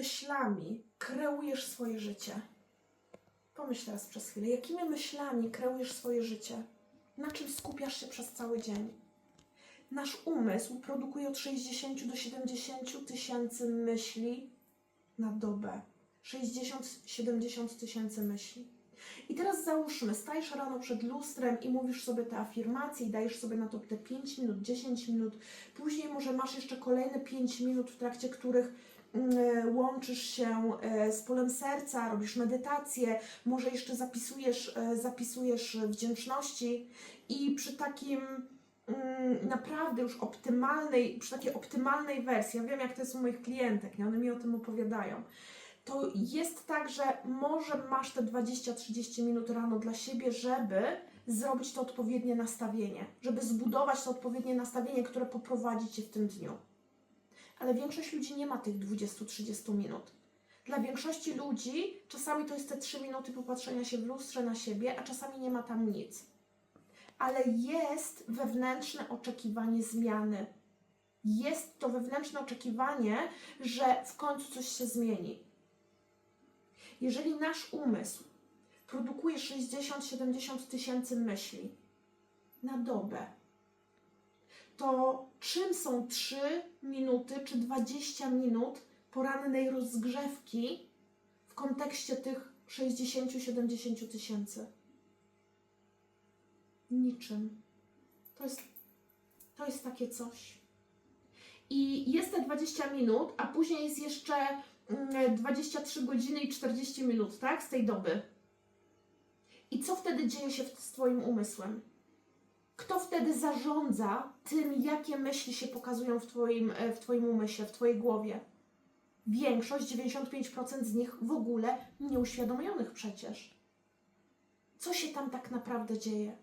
myślami kreujesz swoje życie? Pomyśl teraz przez chwilę, jakimi myślami kreujesz swoje życie? Na czym skupiasz się przez cały dzień? Nasz umysł produkuje od 60 do 70 tysięcy myśli na dobę. 60-70 tysięcy myśli. I teraz załóżmy, stajesz rano przed lustrem i mówisz sobie te afirmacje i dajesz sobie na to te 5 minut, 10 minut. Później może masz jeszcze kolejne 5 minut, w trakcie których łączysz się e, z polem serca, robisz medytację, może jeszcze zapisujesz, e, zapisujesz wdzięczności i przy takim mm, naprawdę już optymalnej, przy takiej optymalnej wersji, ja wiem jak to jest u moich klientek, nie? one mi o tym opowiadają, to jest tak, że może masz te 20-30 minut rano dla siebie, żeby zrobić to odpowiednie nastawienie, żeby zbudować to odpowiednie nastawienie, które poprowadzi Cię w tym dniu. Ale większość ludzi nie ma tych 20-30 minut. Dla większości ludzi czasami to jest te 3 minuty popatrzenia się w lustrze na siebie, a czasami nie ma tam nic. Ale jest wewnętrzne oczekiwanie zmiany. Jest to wewnętrzne oczekiwanie, że w końcu coś się zmieni. Jeżeli nasz umysł produkuje 60-70 tysięcy myśli na dobę, to czym są 3 minuty czy 20 minut porannej rozgrzewki w kontekście tych 60-70 tysięcy? Niczym. To jest, to jest takie coś. I jest te 20 minut, a później jest jeszcze mm, 23 godziny i 40 minut, tak? Z tej doby. I co wtedy dzieje się z Twoim umysłem? Kto wtedy zarządza tym, jakie myśli się pokazują w Twoim, e, w twoim umyśle, w Twojej głowie? Większość, 95% z nich w ogóle nieuświadomionych przecież. Co się tam tak naprawdę dzieje?